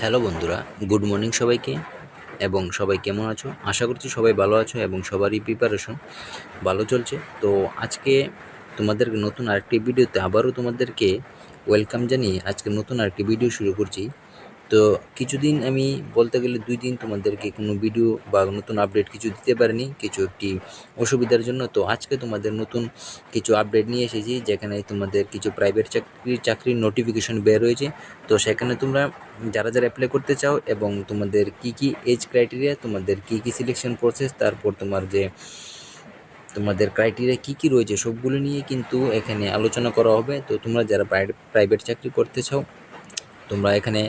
Hello বন্ধুরা, good morning সবাইকে এবং সবাই কেমন আছো? আশা করছি সবাই ভালো আছো এবং সবারই প্রিপারেশন ভালো চলছে। তো আজকে তোমাদের নতুন আরেকটি ভিডিওতে আবারও তোমাদেরকে ওয়েলকাম জানিয়ে আজকে নতুন আরেকটি ভিডিও শুরু করছি। তো কিছুদিন আমি বলতে গেলে দুই দিন তোমাদেরকে কোনো ভিডিও বা নতুন আপডেট কিছু দিতে পারিনি, কিছু একটি অসুবিধার জন্য। তো আজকে তোমাদের নতুন কিছু আপডেট নিয়ে এসেছি, যেখানে তোমাদের কিছু প্রাইভেট চাকরি, চাকরির নোটিফিকেশন বের হয়েছে। তো সেখানে তোমরা যারা যারা অ্যাপ্লাই করতে চাও এবং তোমাদের কি কি এজ ক্রাইটেরিয়া তোমাদের কি কি সিলেকশন প্রসেস তারপর তোমার যে তোমাদের ক্রাইটেরিয়া কী কী রয়েছে সবগুলো নিয়ে কিন্তু এখানে আলোচনা করা হবে। তো তোমরা যারা প্রাইভেট চাকরি করতে চাও, তোমরা এখানে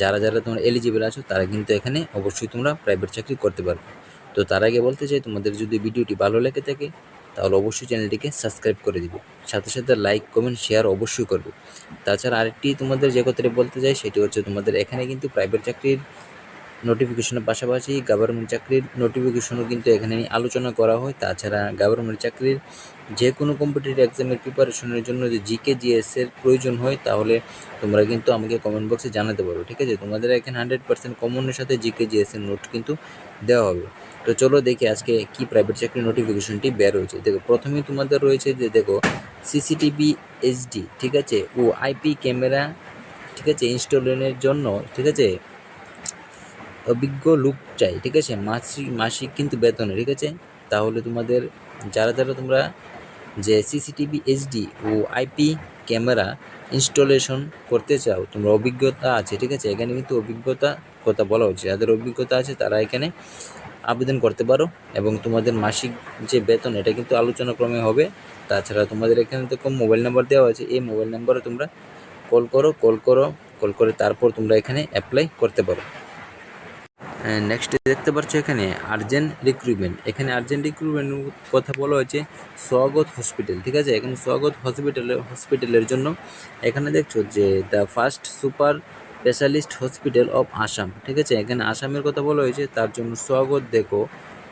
যারা যারা তোমরা এলিজিবল আছো, তারা কিন্তু এখানে অবশ্যই তোমরা প্রাইভেট চাকরি করতে পারবে। তো তার আগে বলতে চাই, তোমাদের যদি ভিডিওটি ভালো লেগে থাকে, তাহলে অবশ্যই চ্যানেলটিকে সাবস্ক্রাইব করে দিবে। সাথে সাথে লাইক কমেন্ট শেয়ার অবশ্যই করবে। তাছাড়া আরেকটি তোমাদের যে কথাটি বলতে চাই, সেটি হচ্ছে তোমাদের এখানে কিন্তু প্রাইভেট চাকরির নোটিফিকেশনের পাশাপাশি গভর্নমেন্ট চাকরির নোটিফিকেশনও কিন্তু এখানে আলোচনা করা হয়। তাছাড়া গভর্নমেন্ট চাকরির যে কোনো কম্পিটিটিভ এক্সামের প্রিপারেশনের জন্য যে জিকে জিএস এর প্রয়োজন হয়, তাহলে তোমরা কিন্তু আমাকে কমেন্ট বক্সে জানাতে পারো, ঠিক আছে? তোমাদের এখানে হান্ড্রেড পার্সেন্ট কমনের সাথে জিকে জিএস এর নোট কিন্তু দেওয়া হবে। তো চলো দেখি আজকে কি প্রাইভেট চাকরির নোটিফিকেশনটি বের হয়েছে। দেখো প্রথমেই তোমাদের রয়েছে যে, দেখো সিসিটিভি এইচডি ঠিক আছে? ও আইপি ক্যামেরা ঠিক আছে? ইনস্টলেশনের জন্য, ঠিক আছে? অভিজ্ঞ লোক চাই, ঠিক আছে? মাসিক মাসিক কিন্তু বেতনে, ঠিক আছে? তাহলে তোমাদের, যারা যারা তোমরা যে সিসিটিভি এইচডি ও আইপি ক্যামেরা ইনস্টলেশন করতে চাও, তোমরা অভিজ্ঞতা আছে, ঠিক আছে? এখানে কিন্তু অভিজ্ঞতা কথা বলা হচ্ছে। যাদের অভিজ্ঞতা আছে, তারা এখানে আবেদন করতে পারো এবং তোমাদের মাসিক যে বেতন, এটা কিন্তু আলোচনা ক্রমে হবে। তাছাড়া তোমাদের এখানে তো কম মোবাইল নাম্বার দেওয়া আছে। এই মোবাইল নাম্বারে তোমরা কল করো কল করো, কল করে তারপর তোমরা এখানে অ্যাপ্লাই করতে পারো। নেক্সট দেখতে পাচ্ছ এখানে আর্জেন্ট রিক্রুটমেন্ট এখানে আর্জেন্ট রিক্রুটমেন্ট কথা বলা হয়েছে স্বাগত হসপিটাল ঠিক আছে? এখানে স্বাগত হসপিটালের হসপিটালের জন্য এখানে দেখছ যে the first super specialist hospital of Assam ঠিক আছে? এখানে আসামের কথা বলা হয়েছে, তার জন্য স্বাগত দেখো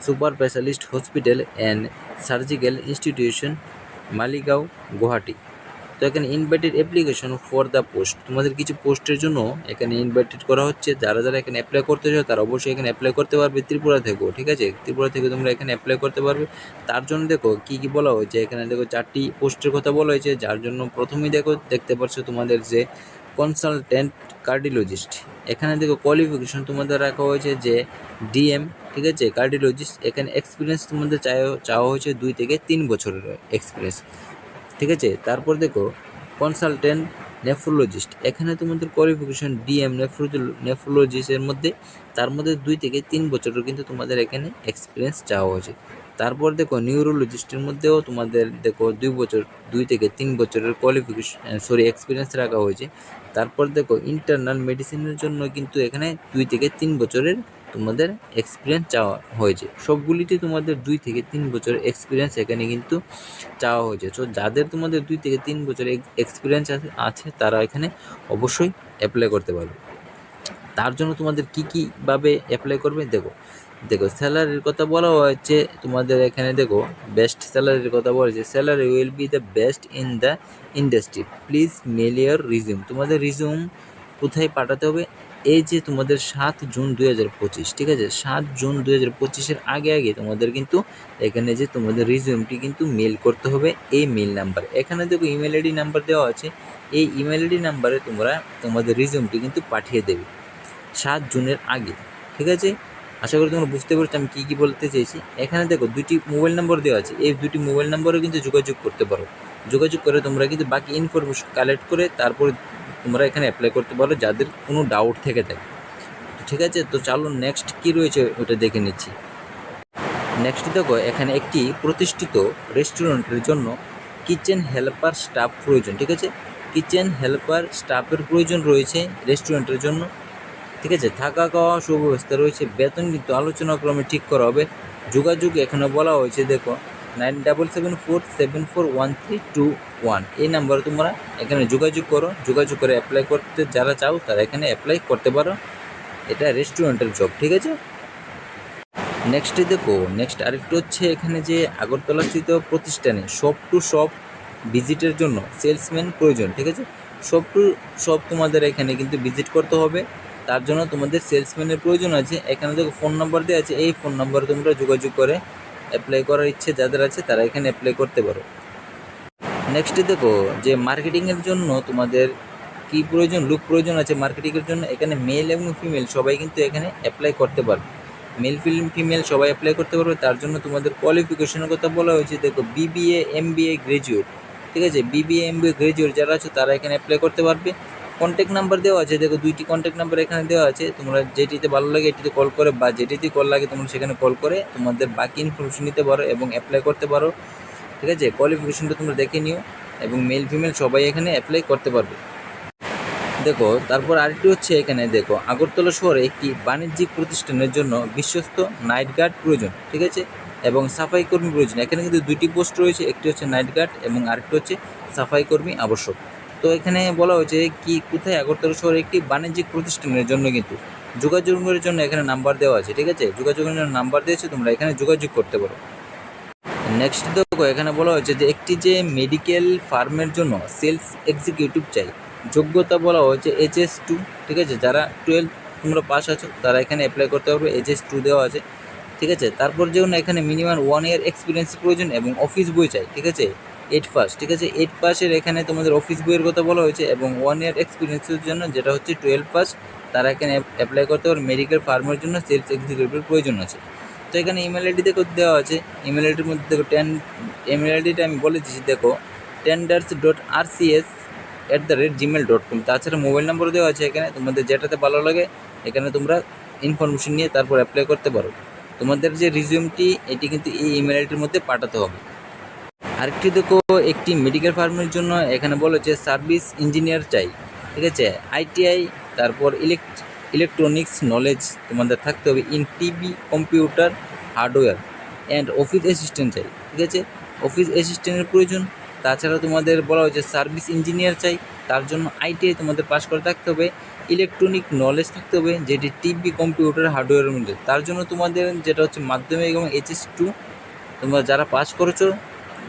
super specialist hospital and surgical institution Maligaon, Guwahati. তো এখানে invited application for the post তোমাদের কিছু পোস্টের জন্য এখানে ইনভাইটেড করা হচ্ছে। যারা যারা এখানে অ্যাপ্লাই করতে চাও, তারা অবশ্যই এখানে অ্যাপ্লাই করতে পারবে ত্রিপুরা থেকেও, ঠিক আছে? ত্রিপুরা থেকে তোমরা এখানে অ্যাপ্লাই করতে পারবে। তার জন্য দেখো, কী কী বলা হয়েছে? এখানে দেখো, চারটি পোস্টের কথা বলা হয়েছে। যার জন্য প্রথমেই দেখো, দেখতে পাচ্ছ তোমাদের যে কনসালটেন্ট কার্ডিওলজিস্ট এখানে দেখো কোয়ালিফিকেশন তোমাদের রাখা হয়েছে যে ডিএম ঠিক আছে? কার্ডিওলজিস্ট এখানে এক্সপিরিয়েন্স তোমাদের চাওয়া চাওয়া হয়েছে দুই থেকে তিন বছরের এক্সপিরিয়েন্স ঠিক আছে? তারপর দেখো কনসালটেন্ট নেফ্রোলজিস্ট এখানে তোমাদের কোয়ালিফিকেশন ডিএম নেফ্রোজ নেফ্রোলজিস্টের মধ্যে, তার মধ্যে দুই থেকে তিন বছরের কিন্তু তোমাদের এখানে এক্সপিরিয়েন্স চাওয়া হয়েছে। তারপর দেখো নিউরোলজিস্টের মধ্যেও তোমাদের দেখো, দুই বছর, দুই থেকে তিন বছরের কোয়ালিফিকেশন সরি এক্সপিরিয়েন্স রাখা হয়েছে। তারপর দেখো ইন্টারনাল মেডিসিনের জন্য কিন্তু এখানে দুই থেকে তিন বছরের তোমাদের এক্সপিরিয়েন্স চাওয়া হয়েছে। সবগুলিতে তোমাদের দুই থেকে তিন বছরের এক্সপিরিয়েন্স এখানে কিন্তু চাওয়া হয়েছে। তো যাদের তোমাদের দুই থেকে তিন বছরের এক্সপিরিয়েন্স আছে তারা এখানে অবশ্যই অ্যাপ্লাই করতে পারবে। তার জন্য তোমাদের কী কীভাবে অ্যাপ্লাই করবে, দেখো। দেখো স্যালারির কথা বলা হয়েছে, তোমাদের এখানে দেখো বেস্ট স্যালারির কথা বলা হয়েছে salary will be the best in the industry please mail your resume তোমাদের রিজিউম কোথায় পাঠাতে হবে? এই যে তোমাদের সাত জুন দুই হাজার পঁচিশ, ঠিক আছে? সাত জুন দুই হাজার পঁচিশের আগে আগে তোমাদের কিন্তু এখানে যে তোমাদের রিজিউমটি কিন্তু মেল করতে হবে এই মেল নাম্বার এখানে দেখো ইমেল আইডি নাম্বার দেওয়া আছে। এই ইমেল আইডি নাম্বারে তোমরা তোমাদের রিজিউমটি কিন্তু পাঠিয়ে দেবে সাত জুনের আগে, ঠিক আছে? আশা করি তোমরা বুঝতে পারছ আমি কী কী বলতে চেয়েছি এখানে দেখো দুটি মোবাইল নম্বর দেওয়া আছে। এই দুটি মোবাইল নম্বরেও কিন্তু যোগাযোগ করতে পারো। যোগাযোগ করে তোমরা কিন্তু বাকি ইনফরমেশন কালেক্ট করে তারপরে তোমরা এখানে অ্যাপ্লাই করতে পারো যাদের কোনো ডাউট থেকে থাকে। ঠিক আছে, তো চালো নেক্সট কী রয়েছে ওটা দেখে নিচ্ছি। নেক্সট দেখো, এখানে একটি প্রতিষ্ঠিত রেস্টুরেন্টের জন্য কিচেন হেল্পার স্টাফ প্রয়োজন, ঠিক আছে? কিচেন হেল্পার স্টাফের প্রয়োজন রয়েছে রেস্টুরেন্টের জন্য, ঠিক আছে? থাকা খাওয়া, সুব্যবস্থা রয়েছে, বেতন কিন্তু আলোচনা ক্রমে ঠিক করা হবে। যোগাযোগ এখানে বলা হয়েছে, দেখো nine double seven four seven four one three two one এই নাম্বারে তোমরা এখানে যোগাযোগ করো। যোগাযোগ করে অ্যাপ্লাই করতে যারা চাও, তারা এখানে অ্যাপ্লাই করতে পারো। এটা রেস্টুরেন্টের জব ঠিক আছে? নেক্সটে দেখো নেক্সট আরেকটু হচ্ছে এখানে যে আগরতলা স্থিত প্রতিষ্ঠানে শপ টু শপ ভিজিটের জন্য সেলসম্যান প্রয়োজন, ঠিক আছে? শপ টু শপ তোমাদের এখানে কিন্তু ভিজিট করতে হবে। তার জন্য তোমাদের সেলসম্যানের প্রয়োজন আছে। এখানে দেখো ফোন নাম্বার দেওয়া আছে। এই ফোন নাম্বারে তোমরা যোগাযোগ করে অ্যাপ্লাই করার ইচ্ছে যাদের আছে, তারা এখানে অ্যাপ্লাই করতে পারো। নেক্সটে দেখো, যে মার্কেটিংয়ের জন্য তোমাদের কি প্রয়োজন লুক প্রয়োজন আছে মার্কেটিংয়ের জন্য, এখানে মেল এবং ফিমেল সবাই কিন্তু এখানে অ্যাপ্লাই করতে পারবে। মেল ফিল্ম ফিমেল সবাই অ্যাপ্লাই করতে পারবে, তার জন্য তোমাদের কোয়ালিফিকেশনের কথা বলা হয়েছে, দেখো বিবিএ এমবিএ গ্র্যাজুয়েট ঠিক আছে? বিবিএ এমবিএ গ্র্যাজুয়েট যারা আছে, তারা এখানে অ্যাপ্লাই করতে পারবে। কন্ট্যাক্ট নাম্বার দেওয়া আছে। দেখো দুইটি কন্ট্যাক্ট নাম্বার এখানে দেওয়া আছে। তোমরা যেটিতে ভালো লাগে এটিতে কল করে বা যেটিতে কল লাগে তোমরা সেখানে কল করে তোমাদের বাকি ইনফরমেশন নিতে পারো এবং অ্যাপ্লাই করতে পারো। ঠিক আছে? কোয়ালিফিকেশনটা তোমরা দেখে নিও এবং মেল ফিমেল সবাই এখানে অ্যাপ্লাই করতে পারবে। দেখো, তারপর আরেকটি হচ্ছে এখানে দেখো, আগরতলা শহরে একটি বাণিজ্যিক প্রতিষ্ঠানের জন্য বিশ্বস্ত নাইট গার্ড প্রয়োজন। ঠিক আছে? এবং সাফাই কর্মী প্রয়োজন। এখানে কিন্তু দুইটি পোস্ট রয়েছে, একটি হচ্ছে নাইট গার্ড এবং আরেকটি হচ্ছে সাফাই কর্মী আবশ্যক। তো এখানে বলা হয়েছে কি, কোথায়? আগরতলা শহরে একটি বাণিজ্যিক প্রতিষ্ঠানের জন্য কিন্তু যোগাযোগের জন্য এখানে নাম্বার দেওয়া আছে, ঠিক আছে? যোগাযোগের জন্য নাম্বার দিয়েছে, তোমরা এখানে যোগাযোগ করতে পারো। নেক্সট দেখো, এখানে বলা হয়েছে যে একটি যে মেডিকেল ফার্মের জন্য সেলস এক্সিকিউটিভ চাই, যোগ্যতা বলা হয়েছে এইচএস টু ঠিক আছে? যারা টুয়েলভ তোমরা পাস আছো, তারা এখানে অ্যাপ্লাই করতে পারবে এইচএস টু দেওয়া আছে, ঠিক আছে? তারপর যেমন এখানে মিনিমাম ওয়ান ইয়ার এক্সপিরিয়েন্স প্রয়োজন এবং অফিস বই চাই, ঠিক আছে? এইট পাস ঠিক আছে? এইট পাসের এখানে তোমাদের অফিস বইয়ের কথা বলা হয়েছে এবং ওয়ান ইয়ার এক্সপিরিয়েন্সের জন্য যেটা হচ্ছে টুয়েলভ পাস তারা এখানে অ্যাপ্লাই করতে পারবে। মেডিকেল ফার্মের জন্য সেলস এক্সিকিউটিভের প্রয়োজন আছে। তো এখানে ইমেল আইডি দেখো, দেওয়া আছে। ইমেল আইডির মধ্যে দেখো টেন ইমেল আইডিটা আমি বলে দিচ্ছি দেখো tenders dot R C S at the rate gmail dot com তাছাড়া মোবাইল নম্বরও দেওয়া আছে এখানে। তোমাদের যেটাতে ভালো লাগে, এখানে তোমরা ইনফরমেশন নিয়ে তারপর অ্যাপ্লাই করতে পারো। তোমাদের যে রিজিউমটি এটি কিন্তু এই ইমেল আইডির মধ্যে পাঠাতে হবে। আরেকটি দেখো, একটি মেডিকেল ফার্মের জন্য এখানে বলেছে সার্ভিস ইঞ্জিনিয়ার চাই, ঠিক আছে? আইটিআই তারপর ইলেকট্র ইলেকট্রনিক্স নলেজ তোমাদের থাকতে হবে in TV computer hardware and office assistant চাই, ঠিক আছে? অফিস অ্যাসিস্ট্যান্টের প্রয়োজন। তাছাড়া তোমাদের বলা হয়েছে সার্ভিস ইঞ্জিনিয়ার চাই, তার জন্য আইটিআই তোমাদের পাস করে থাকতে হবে। ইলেকট্রনিক নলেজ থাকতে হবে, যেটি টিভি কম্পিউটার হার্ডওয়্যারের মধ্যে। তার জন্য তোমাদের যেটা হচ্ছে মাধ্যমিক এবং এইচএস টু তোমরা যারা পাস করেছ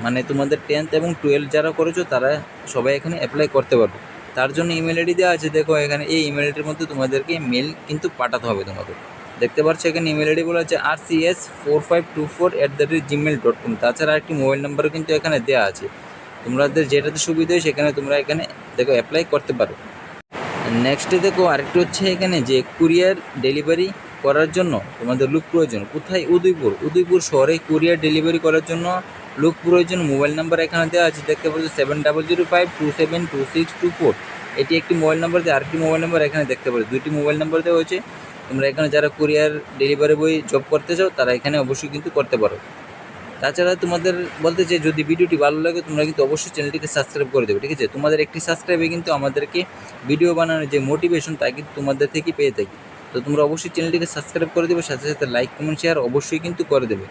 মানে তোমাদের টেন্থ এবং টুয়েলভ যারা করেছ, তারা সবাই এখানে অ্যাপ্লাই করতে পারবে। তার জন্য ইমেল আইডি দেওয়া আছে। দেখো, এখানে এই ইমেল আইডির মধ্যে তোমাদেরকে মেল কিন্তু পাঠাতে হবে তোমাদের। দেখতে পাচ্ছ, এখানে ইমেল আইডি বলা আছে আর C S four five two four at the rate gmail dot com তাছাড়া একটি মোবাইল নাম্বারও কিন্তু এখানে দেওয়া আছে। তোমাদের যেটাতে সুবিধা হয়, সেখানে তোমরা এখানে দেখো অ্যাপ্লাই করতে পারো। নেক্সটে দেখো, আরেকটি হচ্ছে এখানে যে কুরিয়ার ডেলিভারি করার জন্য তোমাদের লুক প্রয়োজন। কোথায়? উদয়পুর। উদয়পুর শহরে কুরিয়ার ডেলিভারি করার জন্য লোক প্রয়োজন মোবাইল নাম্বার এখানে দেওয়া আছে, দেখতে পাচ্ছ seven double zero five two seven two six two four এটি একটি মোবাইল নাম্বার দিয়ে আরেকটি মোবাইল নাম্বার এখানে দেখতে পাচ্ছ, দুইটি মোবাইল নাম্বার দেওয়া হয়েছে। তোমরা এখানে যারা কুরিয়ার ডেলিভারি বই জব করতে চাও, তারা এখানে অবশ্যই কিন্তু করতে পারো। তাছাড়া তোমাদের বলতে যে যদি ভিডিওটি ভালো লাগে, তোমরা কিন্তু অবশ্যই চ্যানেলটিকে সাবস্ক্রাইব করে দেবে, ঠিক আছে? তোমাদের একটি সাবস্ক্রাইবে কিন্তু আমাদেরকে ভিডিও বানানোর যে মোটিভেশন তা কিন্তু তোমাদের থেকে পেয়ে থাকি। তো তোমরা অবশ্যই চ্যানেলটিকে সাবস্ক্রাইব করে দেবে, সাথে সাথে লাইক কমেন্ট শেয়ার অবশ্যই কিন্তু করে দেবে।